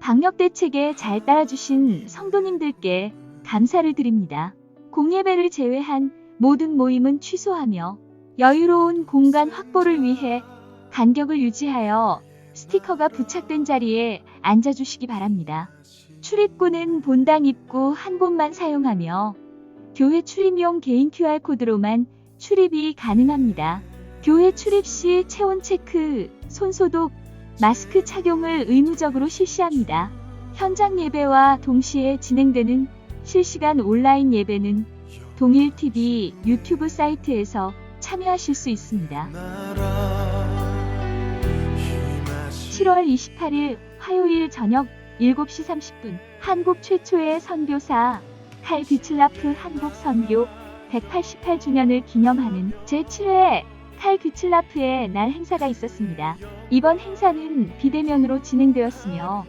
방역 대책에 잘 따라주신 성도님들께 감사를 드립니다. 공예배를 제외한 모든 모임은 취소하며 여유로운 공간 확보를 위해 간격을 유지하여 스티커가 부착된 자리에 앉아주시기 바랍니다. 출입구는 본당 입구 한 곳만 사용하며 교회 출입용 개인 QR코드로만 출입이 가능합니다. 교회 출입 시 체온 체크, 손 소독, 마스크 착용을 의무적으로 실시합니다. 현장 예배와 동시에 진행되는 실시간 온라인 예배는 동일TV 유튜브 사이트에서 참여하실 수 있습니다. 7월 28일 화요일 저녁 7시 30분 한국 최초의 선교사 칼 비틀라프 한국 선교 188주년을 기념하는 제7회 칼 비틀라프의 날 행사가 있었습니다. 이번 행사는 비대면으로 진행되었으며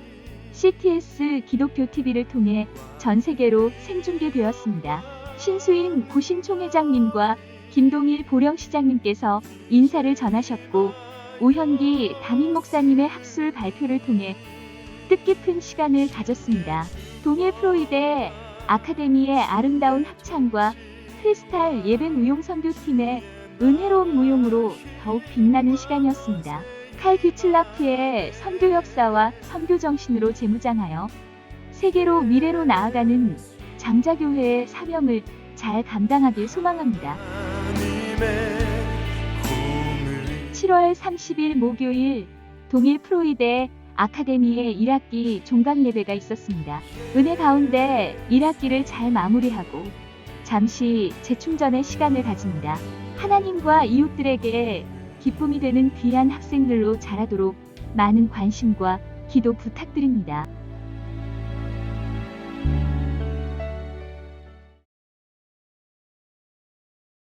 CTS 기독교 TV를 통해 전 세계로 생중계되었습니다. 신수인 고신 총회장님과 김동일 보령시장님께서 인사를 전하셨고 오현기 담임 목사님의 학술 발표를 통해 뜻깊은 시간을 가졌습니다. 동일 프로이데 아카데미의 아름다운 합창과 크리스탈 예배 무용 선교팀의 은혜로운 무용으로 더욱 빛나는 시간이었습니다. 칼 규틀라프의 선교 역사와 선교 정신으로 재무장하여 세계로 미래로 나아가는 장자교회의 사명을 잘 감당하길 소망합니다. 7월 30일 목요일 동일 프로이데 아카데미의 1학기 종강 예배가 있었습니다. 은혜 가운데 1학기를 잘 마무리하고 잠시 재충전의 시간을 가집니다. 하나님과 이웃들에게 기쁨이 되는 귀한 학생들로 자라도록 많은 관심과 기도 부탁드립니다.